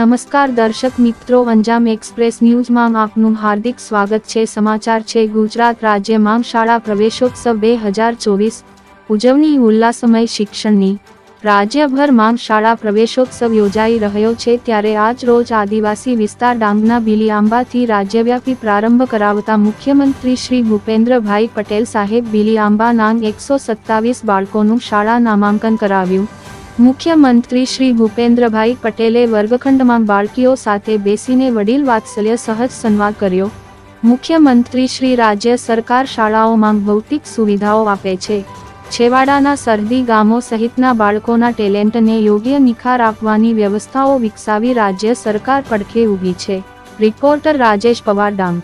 નમસ્કાર દર્શક મિત્રો, અંજામ એક્સપ્રેસ ન્યૂઝમાં આપનું હાર્દિક સ્વાગત છે. સમાચાર છે, ગુજરાત રાજ્યમાં શાળા પ્રવેશોત્સવ બે હજાર ચોવીસ. ઉજવણી ઉલ્લાસમય શિક્ષણની. રાજ્યભરમાં શાળા પ્રવેશોત્સવ યોજાઈ રહ્યો છે. ત્યારે આજ રોજ આદિવાસી વિસ્તાર ડાંગના બિલીઆંબાથી રાજ્યવ્યાપી પ્રારંભ કરાવતા મુખ્યમંત્રી શ્રી ભૂપેન્દ્રભાઈ પટેલ સાહેબ બિલીઆંબાના એકસો સત્તાવીસ બાળકોનું શાળા નામાંકન કરાવ્યું. મુખ્યમંત્રી શ્રી ભૂપેન્દ્રભાઈ પટેલે વર્ગખંડમાં બાળકીઓ સાથે બેસીને વડીલ વાત્સલ્ય સહજ સંવાદ કર્યો. મુખ્યમંત્રી શ્રી રાજ્ય સરકાર શાળાઓમાં ભૌતિક સુવિધાઓ આપે છે. છેવાડાના સરહદી ગામો સહિતના બાળકોના ટેલેન્ટને યોગ્ય નિખાર આપવાની વ્યવસ્થાઓ વિકસાવી રાજ્ય સરકાર પડખે ઊભી છે. રિપોર્ટર રાજેશ પવાર ડાંગ.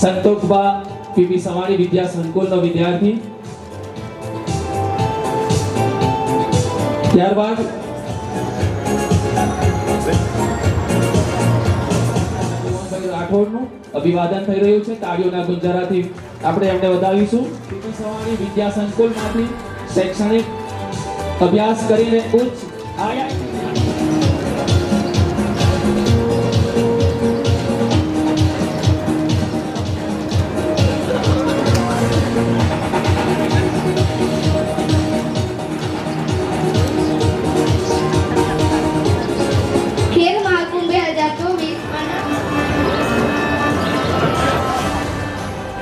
સંતોકબા પીપી સવાણી વિદ્યા સંકુલનો વિદ્યાર્થી. ત્યારબાદ અભિવાદન થઈ રહ્યું છે. તાળીઓના ગુંજરાથી આપણે એમને વધાવીશું. પીપી સવાણી વિદ્યા સંકુલમાંથી શૈક્ષણિક અભ્યાસ કરીને ઉચ્ચ આયા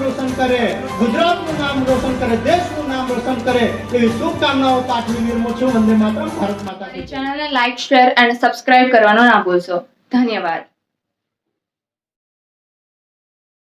નામ રોશન કરે, ગુજરાતનું નામ રોશન કરે, દેશનું નામ રોશન કરે, એવી શુભકામનાઓ પાઠવી નિર્મો છું. વંદે માતરમ. ભારત માતા. ચેનલને લાઇક શેર અને સબસ્ક્રાઇબ કરવાનો ના ભૂલશો. ધન્યવાદ.